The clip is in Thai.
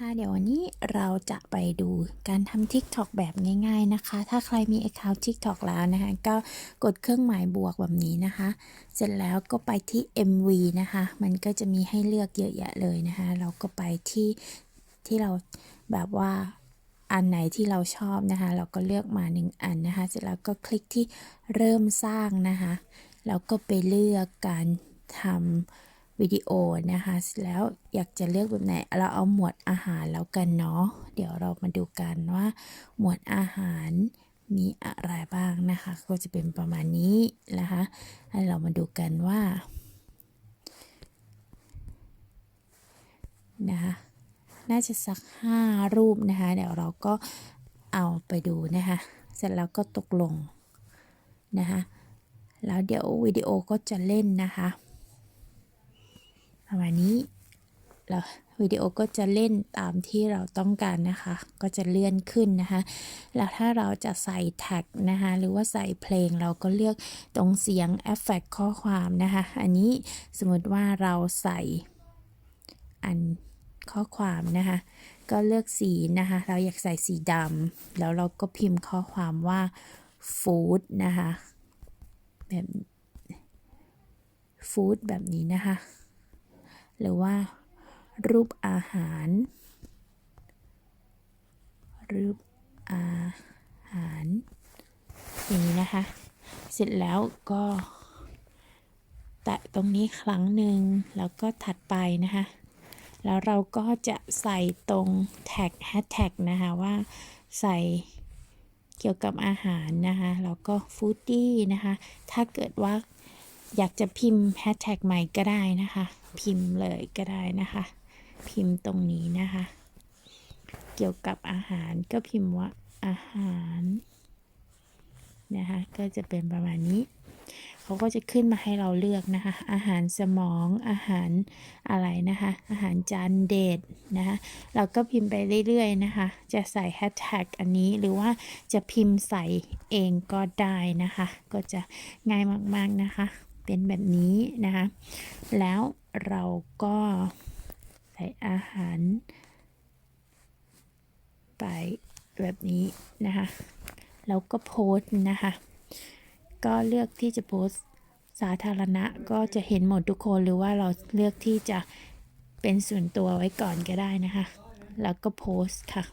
ค่ะเดี๋ยววันนี้เราจะไปดูการทำ TikTok แบบง่าย ๆนะคะ ถ้าใครมี Account TikTok แล้วนะคะ ก็กดเครื่องหมายบวกแบบนี้นะคะ เสร็จแล้วก็ไปที่ MV นะคะ มันก็จะมีให้เลือกเยอะแยะเลยนะคะ เราก็ไปที่ที่เราแบบว่าอันไหนที่เราชอบนะคะ เราก็เลือกมาหนึ่งอันนะคะ เสร็จแล้วก็คลิกที่เริ่มสร้างนะคะ แล้วก็ไปเลือกการทำ วิดีโอนะคะแล้วอยากจะเลือกแบบไหน เราเอาหมวดอาหารแล้วกันเนาะเดี๋ยวเรามาดูกันว่า หมวดอาหารมีอะไรบ้างนะคะ ก็จะเป็นประมาณนี้นะคะให้เรามาดูกันว่านะคะน่าจะสัก 5 รูปนะคะเดี๋ยวเราก็เอาไปดูนะคะเสร็จแล้วก็ตกลงนะคะแล้วเดี๋ยววิดีโอก็จะเล่นนะคะ ประมาณนี้แล้ววิดีโอก็จะเล่นตามที่เราต้องการนะคะ ก็จะเลื่อนขึ้นนะคะ แล้วถ้าเราจะใส่แท็กนะคะ หรือว่าใส่เพลงเราก็เลือกตรงเสียงเอฟเฟกข้อความนะคะ อันนี้สมมติว่าเราใส่อันข้อความนะคะ ก็เลือกสีนะคะ เราอยากใส่สีดำแล้วเราก็พิมพ์ข้อความว่า food นะคะ แบบฟู้ดแบบนี้นะคะ หรือว่า รูปอาหาร รูปอาหาร อย่างนี้นะคะ เสร็จแล้วก็ แตะตรงนี้ครั้งหนึ่งแล้วก็ถัดไปนะคะ แล้วเราก็จะใส่ตรงแท็กแฮชแท็กนะคะว่าใส่เกี่ยวกับอาหารนะคะ แล้วก็ฟู้ดดี้นะคะ ถ้าเกิดว่า อยากจะพิมพ์แฮชแท็กใหม่ก็ได้นะคะ พิมพ์เลยก็ได้นะคะ พิมพ์ตรงนี้นะคะ เกี่ยวกับอาหารก็พิมพ์ว่าอาหารนะคะก็จะเป็นประมาณนี้เขาก็จะขึ้นมาให้เราเลือกนะคะ อาหารสมองอาหารอะไรนะคะ อาหารจานเด็ดนะคะเราก็พิมพ์ไปเรื่อยๆนะคะ จะใส่แฮชแท็กอันนี้หรือว่าจะพิมพ์ใส่เองก็ได้นะคะ ก็จะง่ายมากๆนะคะ เป็นแบบนี้นะคะ แล้วเราก็ใส่อาหาร ไปแบบนี้นะคะแล้วก็โพสต์นะคะ ก็เลือกที่จะโพสสาธารณะก็จะเห็นหมดทุกคนหรือว่าเราเลือกที่จะเป็นส่วนตัวไว้ก่อนก็ได้นะคะ แล้วก็โพสต์ค่ะ